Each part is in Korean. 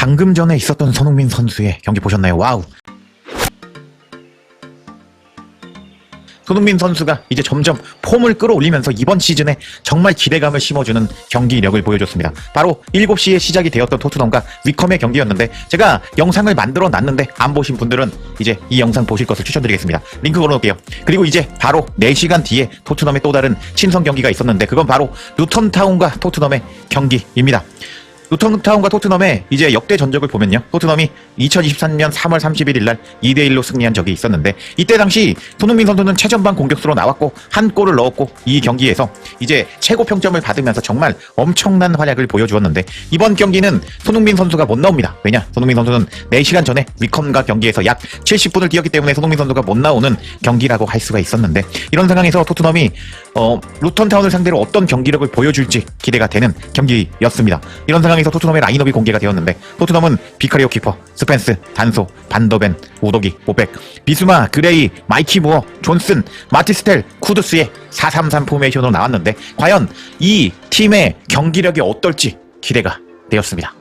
방금 전에 있었던 손흥민 선수의 경기 보셨나요? 와우. 손흥민 선수가 이제 점점 폼을 끌어올리면서 이번 시즌에 정말 기대감을 심어주는 경기력을 보여줬습니다. 바로 7시에 시작이 되었던 토트넘과 위컴의 경기였는데 제가 영상을 만들어 놨는데 안 보신 분들은 이제 이 영상 보실 것을 추천드리겠습니다. 링크 걸어놓을게요. 그리고 이제 바로 4시간 뒤에 토트넘의 또 다른 친선 경기가 있었는데 그건 바로 루턴타운과 토트넘의 경기입니다. 루턴타운과 토트넘의 이제 역대 전적을 보면요. 토트넘이 2023년 3월 31일 날 2대 1로 승리한 적이 있었는데 이때 당시 손흥민 선수는 최전방 공격수로 나왔고 한 골을 넣었고 이 경기에서 이제 최고 평점을 받으면서 정말 엄청난 활약을 보여주었는데 이번 경기는 손흥민 선수가 못 나옵니다. 왜냐? 손흥민 선수는 4시간 전에 위컴과 경기에서 약 70분을 뛰었기 때문에 손흥민 선수가 못 나오는 경기라고 할 수가 있었는데 이런 상황에서 토트넘이 어, 루턴타운을 상대로 어떤 경기력을 보여줄지 기대가 되는 경기였습니다. 이런 상황 에서 토트넘의 라인업이 공개가 되었는데 토트넘은 비카리오 키퍼, 스펜스, 단소, 반더벤, 오도기, 오백, 비수마, 그레이, 마이키 무어, 존슨, 마티스텔, 쿠드스의 433 포메이션으로 나왔는데 과연 이 팀의 경기력이 어떨지 기대가 되었습니다.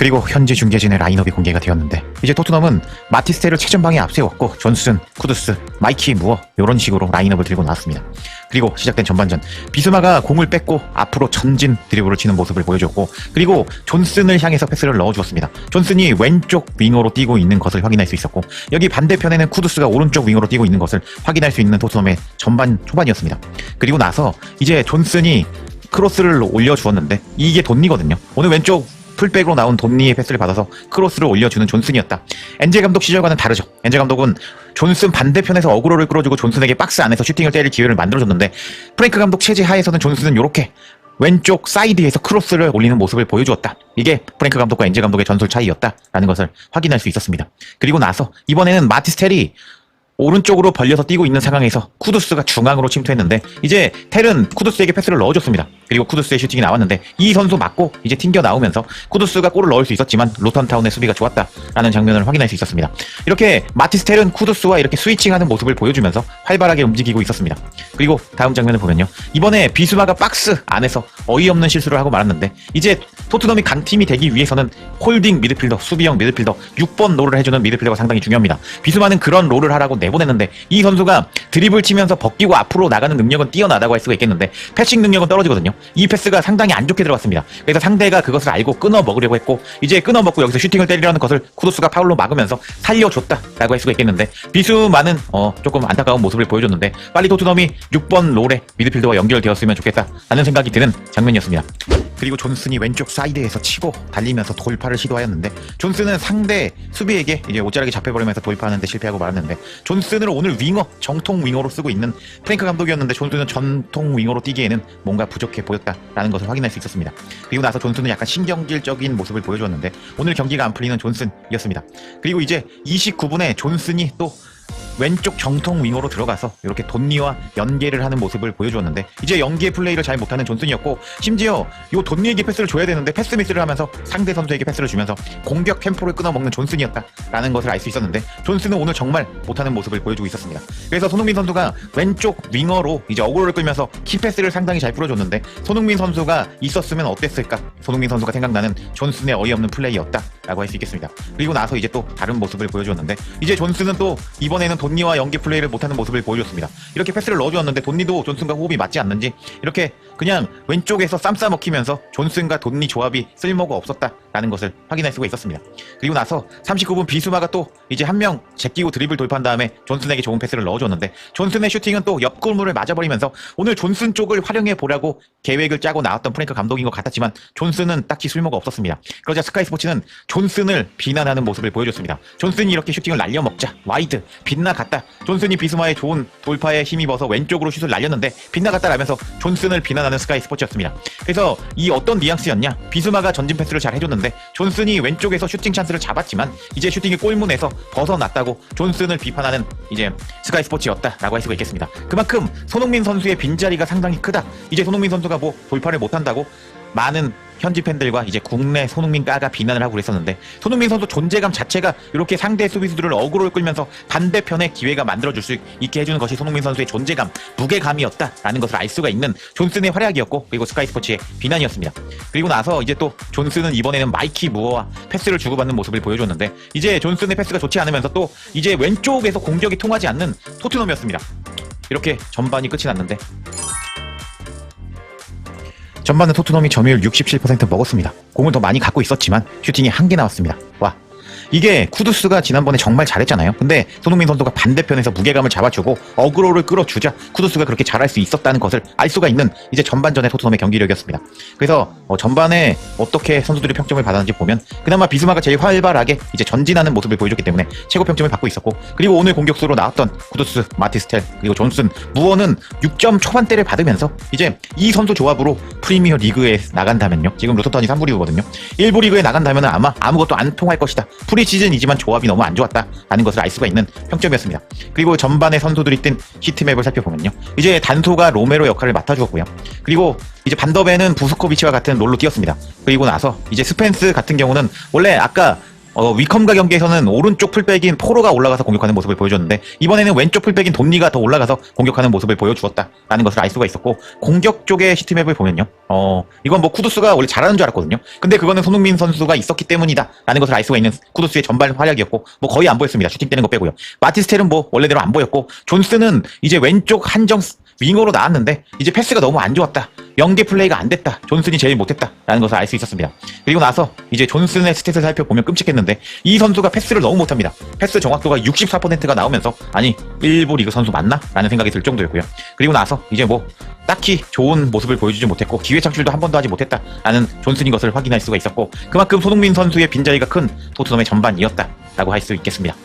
그리고 현지 중계진의 라인업이 공개가 되었는데 이제 토트넘은 마티스테를 최전방에 앞세웠고 존슨, 쿠드스, 마이키 무어 이런 식으로 라인업을 들고 나왔습니다. 그리고 시작된 전반전 비스마가 공을 뺏고 앞으로 전진 드리블을 치는 모습을 보여줬고 그리고 존슨을 향해서 패스를 넣어주었습니다. 존슨이 왼쪽 윙어로 뛰고 있는 것을 확인할 수 있었고 여기 반대편에는 쿠드스가 오른쪽 윙어로 뛰고 있는 것을 확인할 수 있는 토트넘의 전반 초반이었습니다. 그리고 나서 이제 존슨이 크로스를 올려주었는데 이게 돈니거든요. 오늘 왼쪽 풀백으로 나온 돈니의 패스를 받아서 크로스를 올려주는 존슨이었다. 엔젤 감독 시절과는 다르죠. 엔젤 감독은 존슨 반대편에서 어그로를 끌어주고 존슨에게 박스 안에서 슈팅을 때릴 기회를 만들어줬는데 프랭크 감독 체제 하에서는 존슨은 이렇게 왼쪽 사이드에서 크로스를 올리는 모습을 보여주었다. 이게 프랭크 감독과 엔젤 감독의 전술 차이였다라는 것을 확인할 수 있었습니다. 그리고 나서 이번에는 마티스텔이 오른쪽으로 벌려서 뛰고 있는 상황에서 쿠두스가 중앙으로 침투했는데 이제 텔은 쿠두스에게 패스를 넣어줬습니다. 그리고 쿠두스의 슈팅이 나왔는데 이 선수 맞고 이제 튕겨 나오면서 쿠두스가 골을 넣을 수 있었지만 로턴타운의 수비가 좋았다라는 장면을 확인할 수 있었습니다. 이렇게 마티스 텔은 쿠두스와 이렇게 스위칭하는 모습을 보여주면서 활발하게 움직이고 있었습니다. 그리고 다음 장면을 보면요. 이번에 비수마가 박스 안에서 어이없는 실수를 하고 말았는데 이제 토트넘이 강팀이 되기 위해서는 홀딩 미드필더, 수비형 미드필더, 6번 롤을 해주는 미드필더가 상당히 중요합니다. 비수마는 그런 롤을 하라고 내 보냈는데 이 선수가 드리블 치면서 벗기고 앞으로 나가는 능력은 뛰어나다고 할 수가 있겠는데 패싱 능력은 떨어지거든요. 이 패스가 상당히 안 좋게 들어갔습니다. 그래서 상대가 그것을 알고 끊어 먹으려고 했고 이제 끊어 먹고 여기서 슈팅을 때리려는 것을 쿠도스가 파울로 막으면서 살려줬다라고 할 수가 있겠는데 비수마는 어, 조금 안타까운 모습을 보여줬는데 빨리 토트넘이 6번 롤에 미드필더와 연결되었으면 좋겠다라는 생각이 드는 장면이었습니다. 그리고 존슨이 왼쪽 사이드에서 치고 달리면서 돌파를 시도하였는데 존슨은 상대 수비에게 이제 옷자락이 잡혀버리면서 돌파하는데 실패하고 말았는데 존슨을 오늘 윙어 정통 윙어로 쓰고 있는 프랭크 감독이었는데 존슨은 전통 윙어로 뛰기에는 뭔가 부족해 보였다라는 것을 확인할 수 있었습니다. 그리고 나서 존슨은 약간 신경질적인 모습을 보여주었는데 오늘 경기가 안 풀리는 존슨이었습니다. 그리고 이제 29분에 존슨이 또 왼쪽 정통 윙어로 들어가서 이렇게 돈니와 연계를 하는 모습을 보여주었는데 이제 연계 플레이를 잘 못하는 존슨이었고 심지어 요 돈니에게 패스를 줘야 되는데 패스 미스를 하면서 상대 선수에게 패스를 주면서 공격 템포를 끊어먹는 존슨이었다라는 것을 알 수 있었는데 존슨은 오늘 정말 못하는 모습을 보여주고 있었습니다. 그래서 손흥민 선수가 왼쪽 윙어로 이제 어그로를 끌면서 키패스를 상당히 잘 풀어줬는데 손흥민 선수가 있었으면 어땠을까? 손흥민 선수가 생각나는 존슨의 어이없는 플레이였다라고 할 수 있겠습니다. 그리고 나서 이제 또 다른 모습을 보여주었는데 이제 존슨은 또 이번에는 돈 니와 연계 플레이를 못하는 모습을 보여줬습니다. 이렇게 패스를 넣어주었는데 돈니도 존슨과 호흡이 맞지 않는지 이렇게 그냥 왼쪽에서 쌈 싸 먹히면서 존슨과 돈니 조합이 쓸모가 없었다 라는 것을 확인할 수가 있었습니다. 그리고 나서 39분 비수마가 또 이제 한 명 제끼고 드리블 돌파한 다음에 존슨에게 좋은 패스를 넣어줬는데 존슨의 슈팅은 또 옆골문을 맞아버리면서 오늘 존슨 쪽을 활용해 보라고 계획을 짜고 나왔던 프랭크 감독인 것 같았지만 존슨은 딱히 쓸모가 없었습니다. 그러자 스카이 스포츠는 존슨을 비난하는 모습을 보여줬습니다. 존슨이 이렇게 슈팅을 날려먹자 와이드 빗나갔다. 존슨이 비스마의 좋은 돌파에 힘입어서 왼쪽으로 슛을 날렸는데 빗나갔다라면서 존슨을 비난하는 스카이 스포츠였습니다. 그래서 이 어떤 뉘앙스였냐? 비스마가 전진 패스를 잘 해줬는데 존슨이 왼쪽에서 슈팅 찬스를 잡았지만 이제 슈팅이 골문에서 벗어났다고 존슨을 비판하는 이제 스카이 스포츠였다라고 할 수가 있겠습니다. 그만큼 손흥민 선수의 빈자리가 상당히 크다. 이제 손흥민 선수가 뭐 돌파를 못한다고 많은 현지 팬들과 이제 국내 손흥민 까가 비난을 하고 그랬었는데 손흥민 선수 존재감 자체가 이렇게 상대 수비수들을 어그로를 끌면서 반대편에 기회가 만들어줄 수 있게 해주는 것이 손흥민 선수의 존재감, 무게감이었다라는 것을 알 수가 있는 존슨의 활약이었고 그리고 스카이 스포츠의 비난이었습니다. 그리고 나서 이제 또 존슨은 이번에는 마이키 무어와 패스를 주고받는 모습을 보여줬는데 이제 존슨의 패스가 좋지 않으면서 또 이제 왼쪽에서 공격이 통하지 않는 토트넘이었습니다. 이렇게 전반이 끝이 났는데 전반은 토트넘이 점유율 67% 먹었습니다. 공을 더 많이 갖고 있었지만 슈팅이 한 개 나왔습니다. 와. 이게 쿠두스가 지난번에 정말 잘했잖아요. 근데 손흥민 선수가 반대편에서 무게감을 잡아주고 어그로를 끌어주자 쿠두스가 그렇게 잘할 수 있었다는 것을 알 수가 있는 이제 전반전의 토트넘의 경기력이었습니다. 그래서 어, 전반에 어떻게 선수들이 평점을 받았는지 보면 그나마 비스마가 제일 활발하게 이제 전진하는 모습을 보여줬기 때문에 최고 평점을 받고 있었고 그리고 오늘 공격수로 나왔던 쿠두스, 마티스텔 그리고 존슨, 무어는 6점 초반대를 받으면서 이제 이 선수 조합으로 프리미어 리그에 나간다면요. 지금 루터턴이 3부 리그거든요. 1부 리그에 나간다면 아마 아무것도 안 통할 것이다. 프리 시즌이지만 조합이 너무 안 좋았다라는 것을 알 수가 있는 평점이었습니다. 그리고 전반에 선수들이 뜬 히트맵을 살펴보면요. 이제 단소가 로메로 역할을 맡아주었고요. 그리고 이제 반더벤은 부스코비치와 같은 롤로 뛰었습니다. 그리고 나서 이제 스펜스 같은 경우는 원래 아까 어, 위컴과 경기에서는 오른쪽 풀백인 포로가 올라가서 공격하는 모습을 보여줬는데 이번에는 왼쪽 풀백인 돈니가 더 올라가서 공격하는 모습을 보여주었다라는 것을 알 수가 있었고 공격 쪽의 시티맵을 보면요. 어 이건 뭐 쿠두스가 원래 잘하는 줄 알았거든요. 근데 그거는 손흥민 선수가 있었기 때문이다라는 것을 알 수가 있는 쿠두스의 전반 활약이었고 뭐 거의 안 보였습니다. 슈팅 때는 거 빼고요. 마티스텔은 뭐 원래대로 안 보였고 존스는 이제 왼쪽 한정 윙어로 나왔는데 이제 패스가 너무 안 좋았다. 연계 플레이가 안 됐다. 존슨이 제일 못했다 라는 것을 알 수 있었습니다. 그리고 나서 이제 존슨의 스탯을 살펴보면 끔찍했는데 이 선수가 패스를 너무 못합니다. 패스 정확도가 64%가 나오면서 아니 일부 리그 선수 맞나? 라는 생각이 들 정도였고요. 그리고 나서 이제 뭐 딱히 좋은 모습을 보여주지 못했고 기회 창출도 한 번도 하지 못했다라는 존슨인 것을 확인할 수가 있었고 그만큼 손흥민 선수의 빈자리가 큰 토트넘의 전반이었다라고 할 수 있겠습니다.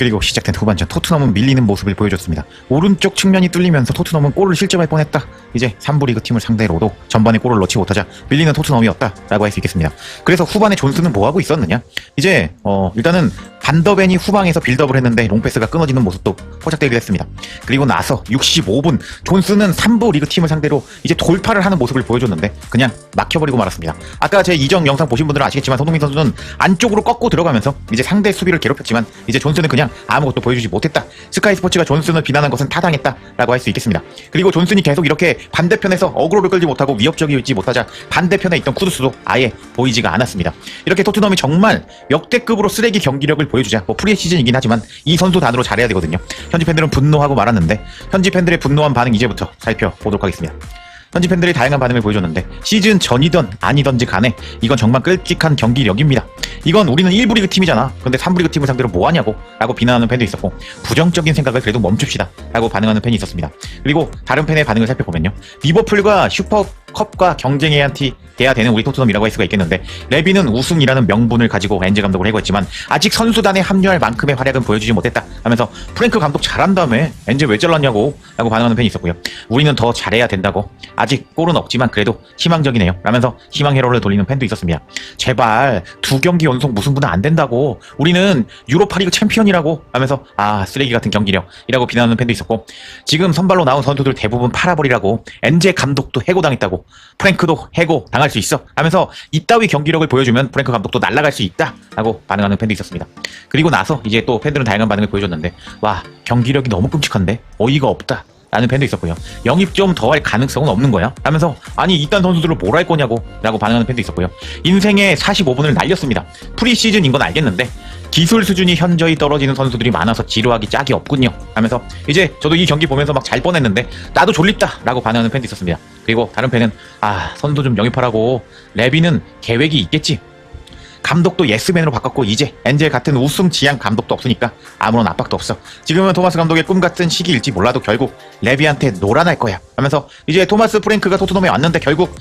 그리고 시작된 후반전 토트넘은 밀리는 모습을 보여줬습니다. 오른쪽 측면이 뚫리면서 토트넘은 골을 실점할 뻔했다. 이제 3부 리그 팀을 상대로도 전반에 골을 넣지 못하자 밀리는 토트넘이었다라고 할 수 있겠습니다. 그래서 후반에 존스는 뭐 하고 있었느냐? 이제 어 일단은 반더벤이 후방에서 빌드업을 했는데 롱패스가 끊어지는 모습도 포착되기도 했습니다. 그리고 나서 65분 존스는 3부 리그 팀을 상대로 이제 돌파를 하는 모습을 보여줬는데 그냥 막혀버리고 말았습니다. 아까 제 이정 영상 보신 분들은 아시겠지만 손흥민 선수는 안쪽으로 꺾고 들어가면서 이제 상대 수비를 괴롭혔지만 이제 존스는 그냥 아무것도 보여주지 못했다. 스카이 스포츠가 존슨을 비난한 것은 타당했다라고 할 수 있겠습니다. 그리고 존슨이 계속 이렇게 반대편에서 어그로를 끌지 못하고 위협적이지 못하자 반대편에 있던 쿠두스도 아예 보이지가 않았습니다. 이렇게 토트넘이 정말 역대급으로 쓰레기 경기력을 보여주자 뭐 프리 시즌이긴 하지만 이 선수 단으로 잘해야 되거든요. 현지 팬들은 분노하고 말았는데 현지 팬들의 분노한 반응 이제부터 살펴보도록 하겠습니다. 현지 팬들이 다양한 반응을 보여줬는데 시즌 전이던 아니던지 간에 이건 정말 끔찍한 경기력입니다. 이건 우리는 1부 리그 팀이잖아. 근데 3부 리그 팀을 상대로 뭐 하냐고 라고 비난하는 팬도 있었고 부정적인 생각을 그래도 멈춥시다 라고 반응하는 팬이 있었습니다. 그리고 다른 팬의 반응을 살펴보면요. 리버풀과 슈퍼컵과 경쟁해야 티 돼야 되는 우리 토트넘이라고 할 수가 있겠는데 레비는 우승이라는 명분을 가지고 엔제 감독을 해고했지만 아직 선수단에 합류할 만큼의 활약은 보여주지 못했다 하면서 프랭크 감독 잘한다며 엔제 왜 잘랐냐고 라고 반응하는 팬이 있었고요. 우리는 더 잘해야 된다고 아직 골은 없지만 그래도 희망적이네요 라면서 희망 회로를 돌리는 팬도 있었습니다. 제발 두 경기 연속 무승부는 안 된다고 우리는 유로파리그 챔피언이라고 하면서 아 쓰레기 같은 경기력이라고 비난하는 팬도 있었고 지금 선발로 나온 선수들 대부분 팔아버리라고 엔제 감독도 해고당했다고 프랭크도 해고 당할 수 있어 하면서 이따위 경기력을 보여주면 프랭크 감독도 날아갈 수 있다 라고 반응하는 팬도 있었습니다. 그리고 나서 이제 또 팬들은 다양한 반응을 보여줬는데 와 경기력이 너무 끔찍한데 어이가 없다. 라는 팬도 있었고요. 영입 좀 더 할 가능성은 없는 거야? 하면서 아니 이딴 선수들을 뭘 할 거냐고 라고 반응하는 팬도 있었고요. 인생의 45분을 날렸습니다. 프리시즌인 건 알겠는데 기술 수준이 현저히 떨어지는 선수들이 많아서 지루하기 짝이 없군요. 하면서 이제 저도 이 경기 보면서 막 잘 뻔했는데 나도 졸립다 라고 반응하는 팬도 있었습니다. 그리고 다른 팬은 아 선수 좀 영입하라고 레비는 계획이 있겠지. 감독도 예스맨으로 바꿨고 이제 엔젤 같은 우승 지향 감독도 없으니까 아무런 압박도 없어. 지금은 토마스 감독의 꿈 같은 시기일지 몰라도 결국 레비한테 놀아날 거야. 하면서 이제 토마스 프랭크가 토트넘에 왔는데 결국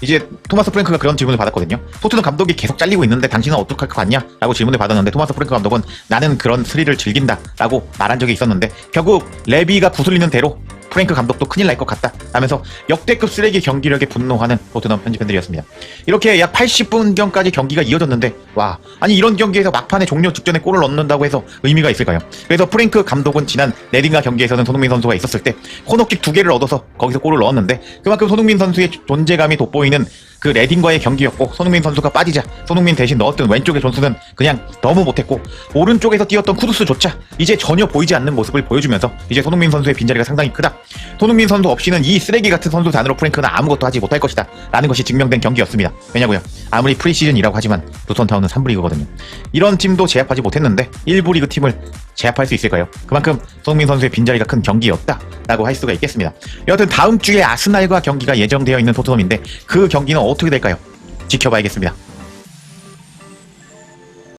이제 토마스 프랭크가 그런 질문을 받았거든요. 토트넘 감독이 계속 잘리고 있는데 당신은 어떡할 것 같냐? 라고 질문을 받았는데 토마스 프랭크 감독은 나는 그런 스릴을 즐긴다 라고 말한 적이 있었는데 결국 레비가 구슬리는 대로 프랭크 감독도 큰일 날 것 같다 하면서 역대급 쓰레기 경기력에 분노하는 토트넘 현지 팬들이었습니다. 이렇게 약 80분경까지 경기가 이어졌는데 와 아니 이런 경기에서 막판에 종료 직전에 골을 넣는다고 해서 의미가 있을까요? 그래서 프랭크 감독은 지난 레딩과 경기에서는 손흥민 선수가 있었을 때 코너킥 두 개를 얻어서 거기서 골을 넣었는데 그만큼 손흥민 선수의 존재감이 돋보이는 그 레딩과의 경기였고 손흥민 선수가 빠지자 손흥민 대신 넣었던 왼쪽의 존스는 그냥 너무 못했고 오른쪽에서 뛰었던 쿠두스조차 이제 전혀 보이지 않는 모습을 보여주면서 이제 손흥민 선수의 빈자리가 상당히 크다. 손흥민 선수 없이는 이 쓰레기 같은 선수 단으로 프랭크는 아무것도 하지 못할 것이다. 라는 것이 증명된 경기였습니다. 왜냐고요? 아무리 프리시즌이라고 하지만 루턴타운은 3부 리그거든요. 이런 팀도 제압하지 못했는데 1부 리그 팀을 제압할 수 있을까요? 그만큼 손흥민 선수의 빈자리가 큰 경기였다라고 할 수가 있겠습니다. 여하튼 다음 주에 아스날과 경기가 예정되어 있는 토트넘인데 그 경기는 어떻게 될까요? 지켜봐야겠습니다.